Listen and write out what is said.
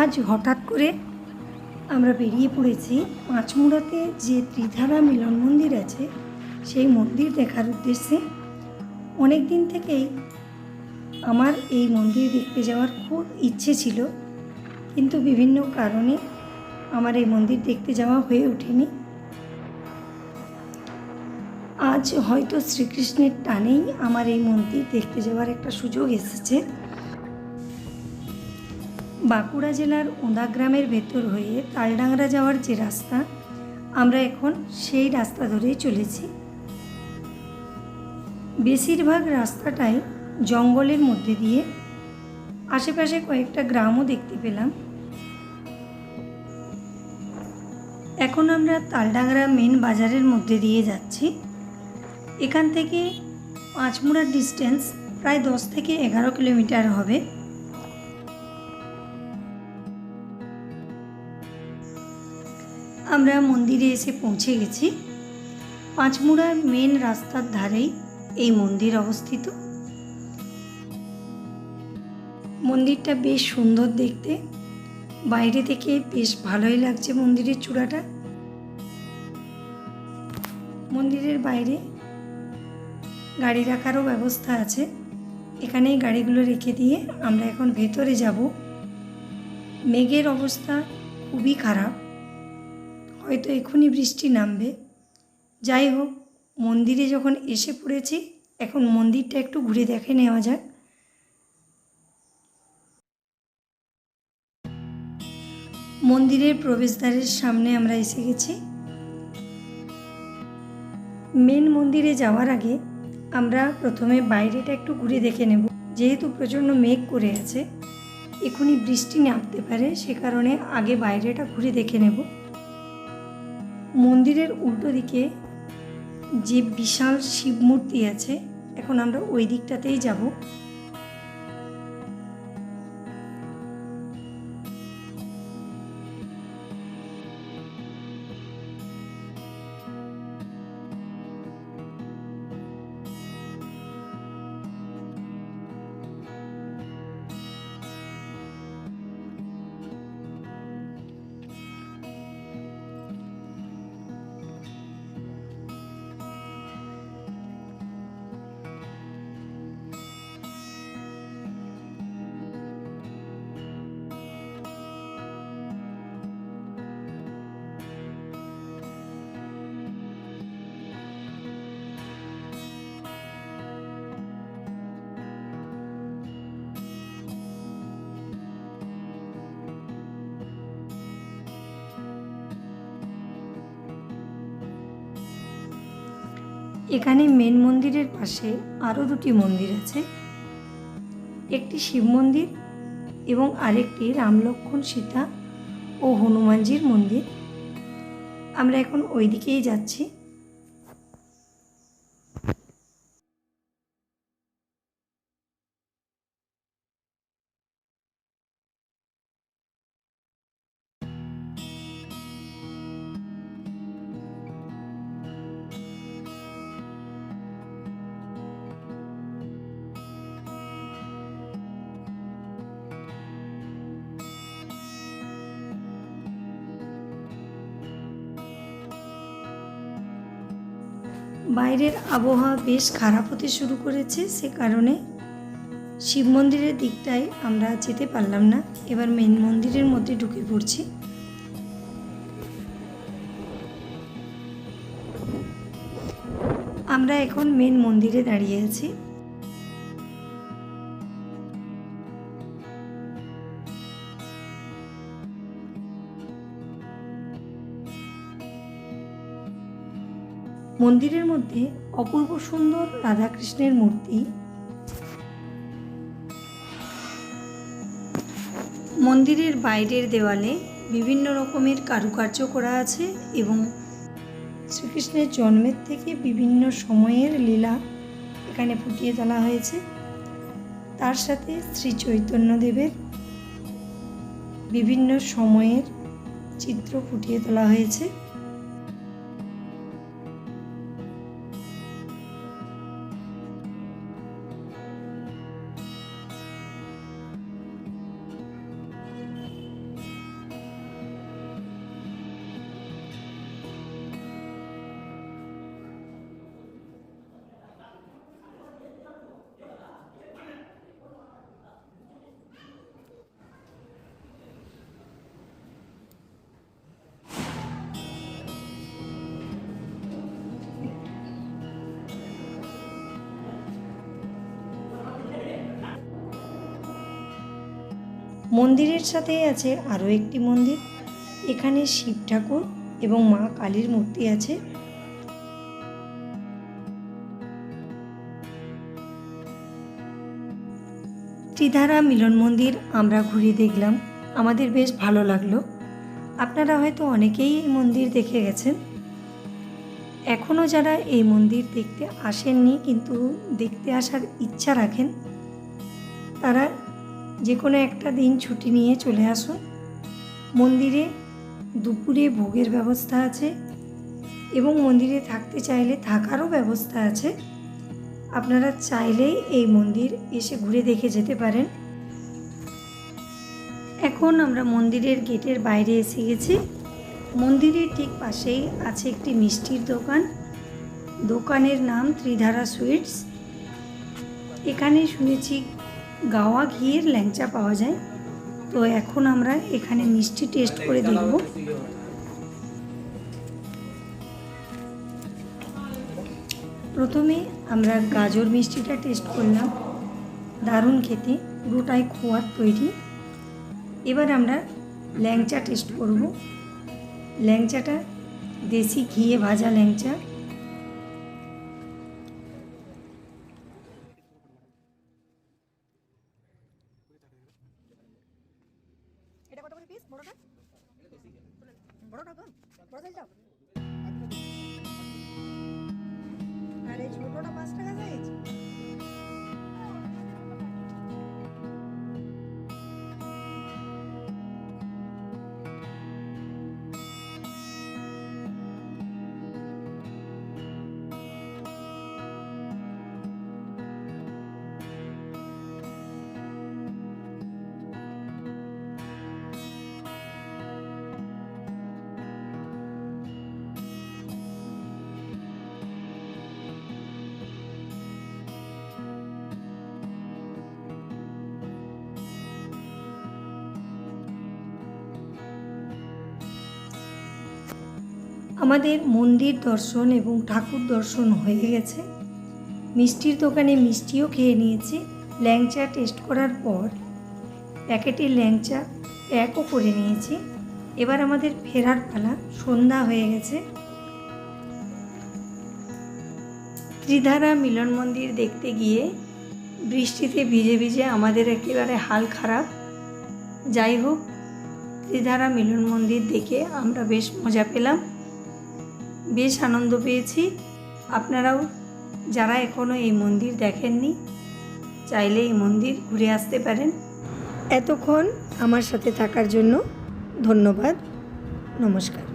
আজ হঠাৎ করে আমরা বেরিয়ে পড়েছি পাঁচমুড়াতে যে ত্রিধারা মিলন মন্দির আছে, সেই মন্দির দেখার উদ্দেশ্যে। অনেক দিন থেকেই আমার এই মন্দির দেখতে যাওয়ার খুব ইচ্ছে ছিল, কিন্তু বিভিন্ন কারণে আমার এই মন্দির দেখতে যাওয়া হয়ে ওঠেনি। আজ হয়তো শ্রীকৃষ্ণের টানেই আমার এই মন্দির দেখতে যাওয়ার একটা সুযোগ এসেছে। বাঁকুড়া জেলার ওঁদা গ্রামের ভেতর হয়ে তালডাংরা যাওয়ার যে রাস্তা, আমরা এখন সেই রাস্তা ধরেই চলেছি। বেশিরভাগ রাস্তাটাই জঙ্গলের মধ্যে দিয়ে আশেপাশে কয়েকটা গ্রামও দেখতে পেলাম। এখন আমরা তালডাংরা মেন বাজারের মধ্যে দিয়ে যাচ্ছি। এখান থেকে পাঁচমুড়ার ডিস্টেন্স প্রায় দশ থেকে এগারো কিলোমিটার হবে। আমরা মন্দিরে এসে পৌঁছে গেছি। পাঁচমুড়ার মেন রাস্তার ধারেই এই মন্দির অবস্থিত। মন্দিরটা বেশ সুন্দর দেখতে। বাইরে থেকে বেশ ভালোই লাগছে মন্দিরের চূড়াটা। মন্দিরের বাইরে গাড়ি রাখারও ব্যবস্থা আছে। এখানেই গাড়িগুলো রেখে দিয়ে আমরা এখন ভেতরে যাব। মেঘের অবস্থা খুবই খারাপ। হয়তো এখনই বৃষ্টি নামবে। যাই হোক, মন্দিরে যখন এসে পড়েছি, এখন মন্দিরটা একটু ঘুরে দেখে নেওয়া যাক। মন্দিরের প্রবেশদ্বারের সামনে আমরা এসে গেছি। মেন মন্দিরে যাওয়ার আগে আমরা প্রথমে বাইরেটা একটু ঘুরে দেখে নেব। যেহেতু প্রচণ্ড মেঘ করে আছে এখনই বৃষ্টি নামতে পারে, সে কারণে আগে বাইরেটা ঘুরে দেখে নেব। মন্দিরের উল্টো দিকে যে বিশাল শিব মূর্তি আছে এখন আমরা ওই দিকটাতেই যাব। এখানে মেন মন্দিরের পাশে আরও দুটি মন্দির আছে। একটি শিব মন্দির এবং আরেকটি রাম লক্ষ্মণ সীতা ও হনুমানজির মন্দির। আমরা এখন ওইদিকেই যাচ্ছি। বাইরের আবহাওয়া বেশ খারাপ হতে শুরু করেছে সে কারণে শিব মন্দিরের দিকটায় আমরা যেতে পারলাম না। এবার মেন মন্দিরের মধ্যে ঢুকে পড়ছি। আমরা এখন মেন মন্দিরে দাঁড়িয়ে আছি। মন্দিরের মধ্যে অপূর্ব সুন্দর রাধাকৃষ্ণের মূর্তি। মন্দিরের বাইরের দেওয়ালে বিভিন্ন রকমের কারুকার্য করা আছে এবং শ্রীকৃষ্ণের জন্মের থেকে বিভিন্ন সময়ের লীলা এখানে ফুটিয়ে তোলা হয়েছে। তার সাথে শ্রী চৈতন্যদেবের বিভিন্ন সময়ের চিত্র ফুটিয়ে তোলা হয়েছে। মন্দিরের সাথেই আছে আরও একটি মন্দির। এখানে শিব ঠাকুর এবং মা কালীর মূর্তি আছে। ত্রিধারা মিলন মন্দির আমরা ঘুরে দেখলাম। আমাদের বেশ ভালো লাগল। আপনারা হয়তো অনেকেই এই মন্দির দেখে গেছেন। এখনও যারা এই মন্দির দেখতে আসেননি কিন্তু দেখতে আসার ইচ্ছা রাখেন, তারা যে কোনো একটা দিন ছুটি নিয়ে চলে আসুন। মন্দিরে দুপুরে ভোগের ব্যবস্থা আছে এবং মন্দিরে থাকতে চাইলে থাকারও ব্যবস্থা আছে। আপনারা চাইলেই এই মন্দির এসে ঘুরে দেখে যেতে পারেন। এখন আমরা মন্দিরের গেটের বাইরে এসে গেছি। মন্দিরের ঠিক পাশেই আছে একটি মিষ্টির দোকান। দোকানের নাম ত্রিধারা সুইটস। এখানে শুনেছি গাওয়া ঘিয়ের ল্যাংচা পাওয়া যায়। তো এখন আমরা এখানে মিষ্টি টেস্ট করে দেখব। প্রথমে আমরা গাজর মিষ্টিটা টেস্ট করলাম। দারুণ খেতে পুরোটাই খোয়ার তৈরি। এবার আমরা ল্যাংচা টেস্ট করব। ল্যাংচাটা দেশি ঘিয়ে ভাজা ল্যাংচা। এটা কত করে পিস বড়টা? বড়টা তো বড় সাইজটা আর ছোটটা পাঁচ টাকা সাইজ আমাদের মন্দির দর্শন এবং ঠাকুর দর্শন হয়ে গেছে। মিষ্টির দোকানে মিষ্টিও খেয়ে নিয়েছি। ল্যাংচা টেস্ট করার পর প্যাকেটের ল্যাংচা প্যাকও করে নিয়েছি। এবার আমাদের ফেরার পালা সন্ধ্যা হয়ে গেছে। ত্রিধারা মিলন মন্দির দেখতে গিয়ে বৃষ্টিতে ভিজে ভিজে আমাদের একেবারে হাল খারাপ। যাই হোক, ত্রিধারা মিলন মন্দির দেখে আমরা বেশ মজা পেলাম। বেশ আনন্দ পেয়েছি। আপনারাও যারা এখনও এই মন্দির দেখেননি, চাইলে এই মন্দির ঘুরে আসতে পারেন। এতক্ষণ আমার সাথে থাকার জন্য ধন্যবাদ। নমস্কার।